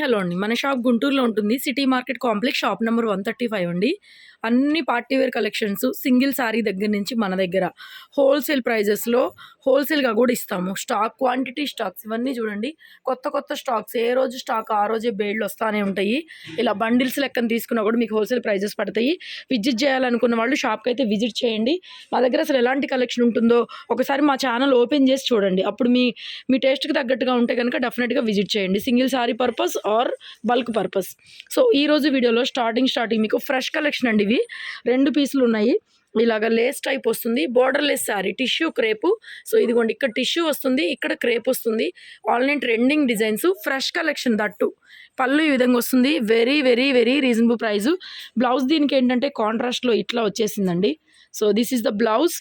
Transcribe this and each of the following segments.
Hello అండి. మన shop గుంటూరులో ఉంటుంది. City market complex shop number one thirty five అండి. అన్ని party wear collections single sari దగ్గర నుంచి మన దగ్గర. హోల్సేల్ ప్రైజెస్లో హోల్సేల్గా కూడా ఇస్తాము. స్టాక్ క్వాంటిటీ స్టాక్స్ ఇవన్నీ చూడండి. కొత్త కొత్త స్టాక్స్ ఏ రోజు స్టాక్ ఆ రోజే బేళ్ళు వస్తూనే ఉంటాయి. ఇలా బండిల్స్ లెక్కన తీసుకున్నా కూడా మీకు హోల్సేల్ ప్రైజెస్ పడతాయి. విజిట్ చేయాలనుకున్న వాళ్ళు షాప్కి అయితే విజిట్ చేయండి. మా దగ్గర అసలు ఎలాంటి కలెక్షన్ ఉంటుందో ఒకసారి మా ఛానల్ ఓపెన్ చేసి చూడండి. అప్పుడు మీ మీ టేస్ట్కి తగ్గట్టుగా ఉంటే కనుక డెఫినెట్గా విజిట్ చేయండి. Single sari purpose or bulk purpose. So ఈ రోజు వీడియోలో స్టార్టింగ్ స్టార్టింగ్ మీకు ఫ్రెష్ కలెక్షన్ అండి. ఇవి. రెండు పీసులు ఉన్నాయి. ఇలాగ లేస్ టైప్ వస్తుంది. Borderless sari tissue crepe so ఇదిగోండి ఇక్కడ టిష్యూ వస్తుంది ఇక్కడ క్రేప్ వస్తుంది. Online trending designs fresh collection that. పళ్ళు ఈ విధంగా వస్తుంది. Very very very reasonable price blouse దీనికి ఏంటంటే కాంట్రాస్ట్లో ఇట్లా వచ్చేసిందండి. So this is the blouse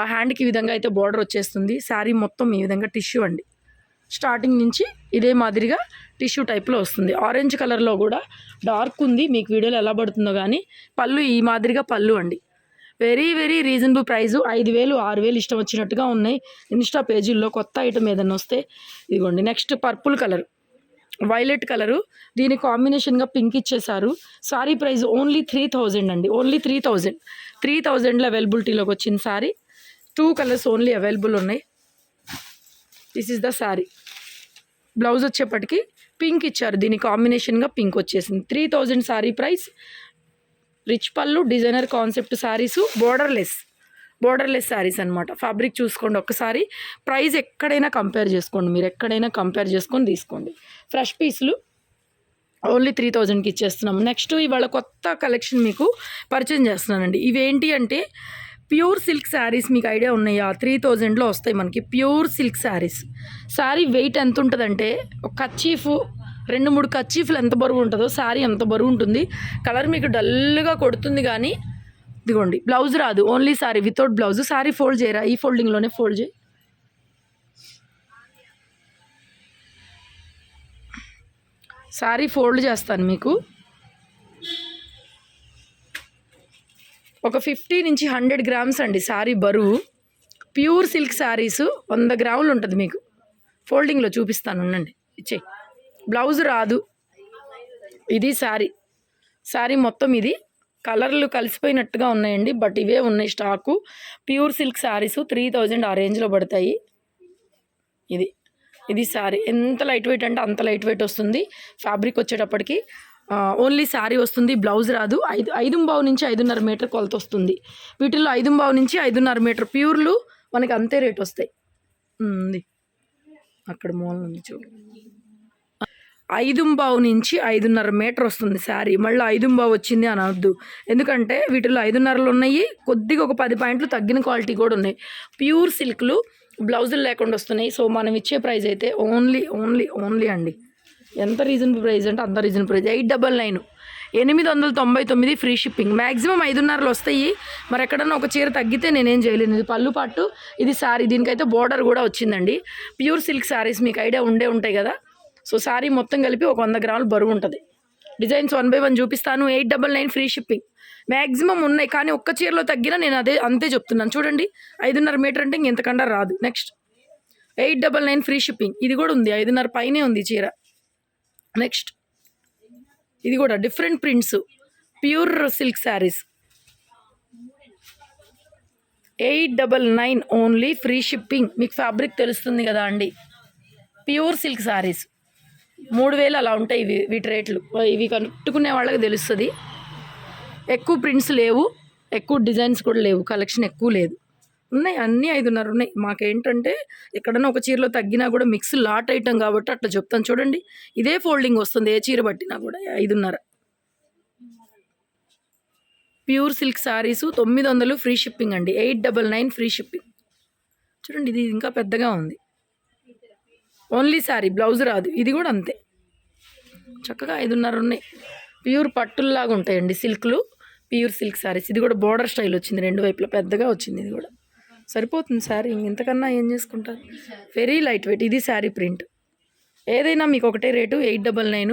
ఆ హ్యాండ్కి ఈ విధంగా అయితే బోర్డర్ వచ్చేస్తుంది. శారీ మొత్తం ఈ విధంగా టిష్యూ అండి. స్టార్టింగ్ నుంచి ఇదే మాదిరిగా టిష్యూ టైప్లో వస్తుంది. ఆరెంజ్ కలర్లో కూడా డార్క్ ఉంది. మీకు వీడియోలో ఎలా పడుతుందో కానీ పళ్ళు ఈ మాదిరిగా పళ్ళు అండి. Very very reasonable price. ఐదు వేలు ఆరు వేలు ఇష్టం వచ్చినట్టుగా ఉన్నాయి. ఇన్స్టా పేజీల్లో కొత్త ఐటమ్ ఏదైనా వస్తే ఇదిగోండి. Next purple colour. Violet colour. దీని కాంబినేషన్గా పింక్ ఇచ్చేసారు sari price only three thousand అండి. Only three thousand. త్రీ థౌజండ్లో అవైలబిలిటీలోకి వచ్చింది sari. Two colours only available ఉన్నాయి. This is the sari blouse వచ్చేప్పటికి పింక్ ఇచ్చారు. దీని కాంబినేషన్గా పింక్ వచ్చేసింది. Three thousand sari price rich పళ్ళు designer concept saris borderless borderless saris అనమాట ఫ్యాబ్రిక్ చూసుకోండి ఒకసారి ప్రైస్ ఎక్కడైనా కంపేర్ చేసుకోండి. మీరు ఎక్కడైనా కంపేర్ చేసుకొని తీసుకోండి. ఫ్రెష్ పీసులు ఓన్లీ త్రీ థౌజండ్కి ఇచ్చేస్తున్నాము. నెక్స్ట్ ఇవాళ కొత్త కలెక్షన్ మీకు పరిచయం చేస్తున్నానండి. ఇవేంటి అంటే ప్యూర్ సిల్క్ శారీస్ మీకు ఐడియా ఉన్నాయా. త్రీ థౌజండ్లో వస్తాయి మనకి pure silk saris. Sari weight ఎంత ఉంటుందంటే ఒక కచ్చీఫ్ రెండు మూడు కచ్చీఫ్లు ఎంత బరువు ఉంటుందో శారీ ఎంత బరువు ఉంటుంది. కలర్ మీకు డల్గా కొడుతుంది కానీ ఇదిగోండి బ్లౌజ్ రాదు. Only sari without blouse. Sari fold చేయరా? ఈ ఫోల్డింగ్లోనే ఫోల్డ్ చేయి. శారీ ఫోల్డ్ చేస్తాను మీకు. ఒక ఫిఫ్టీ నుంచి హండ్రెడ్ గ్రామ్స్ అండి శారీ బరువు. ప్యూర్ సిల్క్ శారీస్ వంద గ్రాములు ఉంటుంది మీకు. ఫోల్డింగ్లో చూపిస్తాను ఉండండి. ఇచ్చే. బ్లౌజ్ రాదు. ఇది శారీ శారీ మొత్తం ఇది. కలర్లు కలిసిపోయినట్టుగా ఉన్నాయండి బట్ ఇవే ఉన్నాయి stock. Pure silk saris three thousand ఆ రేంజ్లో పడతాయి. ఇది. ఇది శారీ ఎంత లైట్ వెయిట్ అంటే అంత లైట్ వెయిట్ వస్తుంది. ఫ్యాబ్రిక్ వచ్చేటప్పటికి ఓన్లీ శారీ వస్తుంది బ్లౌజ్ రాదు. ఐదు ఐదుంబావు నుంచి ఐదున్నర మీటర్ కొలత వస్తుంది. వీటిల్లో ఐదుంబావు నుంచి ఐదున్నర మీటర్ ప్యూర్లు మనకి అంతే రేట్ వస్తాయి. ఉంది. అక్కడ మూల ఉంది చూడు. ఐదుంబావు నుంచి ఐదున్నర మీటర్ వస్తుంది శారీ మళ్ళీ ఐదుంబావు వచ్చింది అని అనొద్దు. ఎందుకంటే వీటిలో ఐదున్నరలు ఉన్నాయి కొద్దిగా ఒక పది పాయింట్లు తగ్గిన క్వాలిటీ కూడా ఉన్నాయి. ప్యూర్ సిల్క్లు బ్లౌజులు లేకుండా వస్తున్నాయి. సో మనం ఇచ్చే ప్రైస్ అయితే ఓన్లీ ఓన్లీ ఓన్లీ అండి. ఎంత రీజనబుల్ ప్రైస్ అంటే అంత reasonable price eight double nine ఎనిమిది వందల తొంభై తొమ్మిది ఫ్రీ షిప్పింగ్ మ్యాక్సిమం ఐదున్నరలు వస్తాయి. మరి ఎక్కడన్నా ఒక చీర తగ్గితే నేనేం చేయలేను. ఇది పళ్ళు పట్టు ఇది శారీ దీనికైతే బోర్డర్ కూడా వచ్చిందండి. ప్యూర్ సిల్క్ శారీస్ మీకు ఐడియా ఉండే ఉంటాయి కదా. సో శారీ మొత్తం కలిపి ఒక వంద గ్రాములు బరువు ఉంటుంది. డిజైన్స్ వన్ బై వన్ చూపిస్తాను. Eight double nine free shipping maximum ఉన్నాయి కానీ ఒక్క చీరలో తగ్గినా నేను అదే అంతే చెప్తున్నాను. చూడండి ఐదున్నర మీటర్ అంటే ఇంకెంతకన్నా రాదు. Next eight double nine free shipping ఇది కూడా ఉంది ఐదున్నర పైనే ఉంది చీర. నెక్స్ట్ ఇది కూడా different prints. Pure silk saris. Eight double nine only free shipping. మీకు ఫ్యాబ్రిక్ తెలుస్తుంది కదా అండి. Pure silk saris. మూడు వేలు అలా ఉంటాయి ఇవి వీటి రేట్లు. ఇవి కట్టుకునే వాళ్ళకి తెలుస్తుంది. ఎక్కువ ప్రింట్స్ లేవు. ఎక్కువ డిజైన్స్ కూడా లేవు. కలెక్షన్ ఎక్కువ లేదు. ఉన్నాయి అన్నీ ఐదున్నర ఉన్నాయి. మాకేంటంటే ఎక్కడన్నా ఒక చీరలో తగ్గినా కూడా మిక్స్ లాట్ ఐటమ్ కాబట్టి అట్లా చెప్తాను చూడండి. ఇదే ఫోల్డింగ్ వస్తుంది ఏ చీర పట్టినా కూడా ఐదున్నర. ప్యూర్ సిల్క్ శారీస్ తొమ్మిది వందలు ఫ్రీ షిప్పింగ్ అండి. Eight double nine free shipping చూడండి ఇది ఇంకా పెద్దగా ఉంది. ఓన్లీ శారీ బ్లౌజ్ రాదు. ఇది కూడా అంతే. చక్కగా ఐదున్నర ఉన్నాయి. ప్యూర్ పట్టుల్లాగా ఉంటాయండి సిల్క్లు ప్యూర్ సిల్క్ శారీస్ ఇది కూడా బోర్డర్ స్టైల్ వచ్చింది రెండు వైపులా పెద్దగా వచ్చింది ఇది కూడా. సరిపోతుంది శారీ ఇంతకన్నా ఏం చేసుకుంటారు? వెరీ లైట్ వెయిట్ ఇది శారీ ప్రింట్. ఏదైనా మీకు ఒకటే rate eight double nine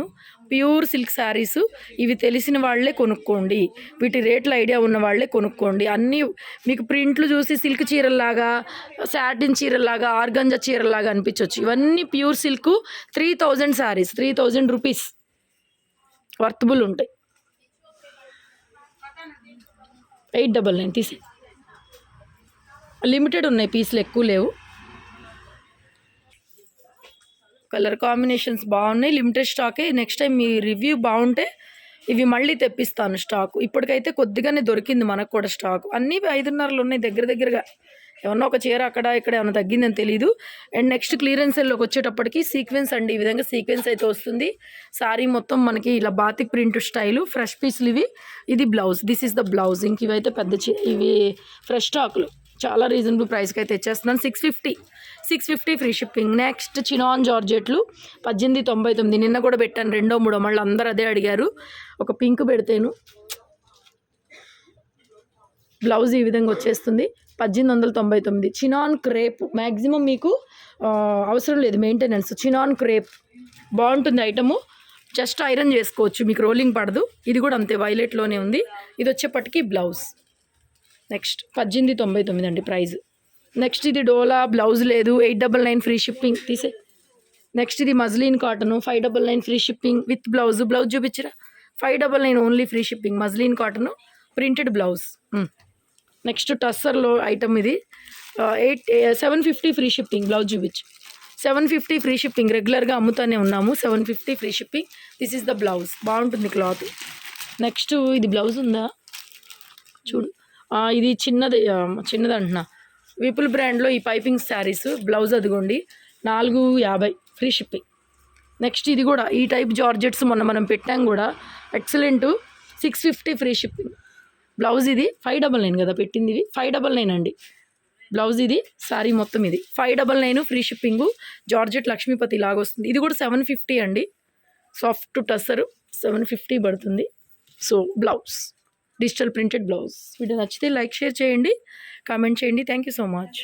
pure silk saris ఇవి తెలిసిన వాళ్ళే కొనుక్కోండి. వీటి రేట్ల ఐడియా ఉన్న వాళ్ళే కొనుక్కోండి. అన్నీ మీకు ప్రింట్లు చూసి సిల్క్ చీరల్లాగా శాటిన్ చీరల్లాగా ఆర్గంజా చీరల్లాగా అనిపించవచ్చు ఇవన్నీ pure silk three thousand saris three thousand rupees worthable ఉంటాయి. ఎయిట్ డబల్ నైన్ తీసే లిమిటెడ్ ఉన్నాయి పీసులు ఎక్కువ లేవు. కలర్ కాంబినేషన్స్ బాగున్నాయి. లిమిటెడ్ స్టాకే. నెక్స్ట్ టైం మీ రివ్యూ బాగుంటే ఇవి మళ్ళీ తెప్పిస్తాను స్టాక్. ఇప్పటికైతే కొద్దిగానే దొరికింది మనకు కూడా స్టాక్. అన్నీ ఐదున్నరలు ఉన్నాయి దగ్గర దగ్గరగా. ఏమన్నా ఒక చీర అక్కడ ఇక్కడ ఏమైనా తగ్గిందని తెలియదు అండ్ నెక్స్ట్ క్లియరెన్స్ సెల్లోకి వచ్చేటప్పటికి సీక్వెన్స్ అండి. ఈ విధంగా సీక్వెన్స్ అయితే వస్తుంది. సారీ మొత్తం మనకి ఇలా బాతిక్ ప్రింట్ స్టైలు ఫ్రెష్ పీస్లు ఇవి. ఇది blouse. This is the blouse ఇంక ఇవైతే పెద్ద ఇవి ఫ్రెష్ స్టాకులు. చాలా రీజనబుల్ ప్రైస్కి అయితే తెచ్చేస్తున్నాను. Six fifty six fifty free shipping next chinon జార్జెట్లు పద్దెనిమిది తొంభై తొమ్మిది. నిన్న కూడా పెట్టాను రెండో మూడో. మళ్ళీ అందరూ అదే అడిగారు. ఒక పింక్ పెడితేను. బ్లౌజ్ ఈ విధంగా వచ్చేస్తుంది. పద్దెనిమిది వందల తొంభై తొమ్మిది. చినాన్ క్రేప్ మ్యాక్సిమం మీకు అవసరం లేదు మెయింటెనెన్స్ చినాన్ క్రేప్ బాగుంటుంది ఐటము జస్ట్ ఐరన్ చేసుకోవచ్చు. మీకు రోలింగ్ పడదు. ఇది కూడా అంతే వైలెట్లోనే ఉంది. ఇది వచ్చేప్పటికీ బ్లౌజ్ నెక్స్ట్ పద్దెనిమిది తొంభై తొమ్మిది అండి ప్రైజ్. నెక్స్ట్ ఇది డోలా బ్లౌజ్ లేదు eight double nine free shipping తీసే నెక్స్ట్ ఇది muslin cotton five double nine free shipping with blouse. Blouse చూపించరా? Five double nine only free shipping muslin cotton printed blouse. Next టస్సర్లో item ఇది. Eight seven fifty free shipping blouse చూపించు. Seven fifty free shipping రెగ్యులర్గా అమ్ముతానే ఉన్నాము. Seven fifty free shipping. This is the blouse. బాగుంటుంది cloth. Next ఇది blouse ఉందా? చూడు. ఇది చిన్నది చిన్నది అంటున్నా. విపుల్ బ్రాండ్లో ఈ పైపింగ్ శారీస్ బ్లౌజ్ అదిగోండి. నాలుగు యాభై ఫ్రీ షిప్పింగ్ నెక్స్ట్ ఇది కూడా ఈ టైప్ జార్జెట్స్ మొన్న మనం పెట్టాం కూడా. Excellent six fifty free shipping blouse ఇది ఫైవ్ డబల్ నైన్ కదా పెట్టింది ఇది. ఫైవ్ డబల్ నైన్ అండి. బ్లౌజ్ ఇది శారీ మొత్తం ఇది. Five double nine free shipping georgette Lakshmipati లాగా వస్తుంది. ఇది కూడా సెవెన్ ఫిఫ్టీ అండి. సాఫ్ట్ టస్సరు సెవెన్ ఫిఫ్టీ పడుతుంది. So blouse digital printed blouse. Video నచ్చితే లైక్ షేర్ చేయండి. కామెంట్ చేయండి. Thank you so much.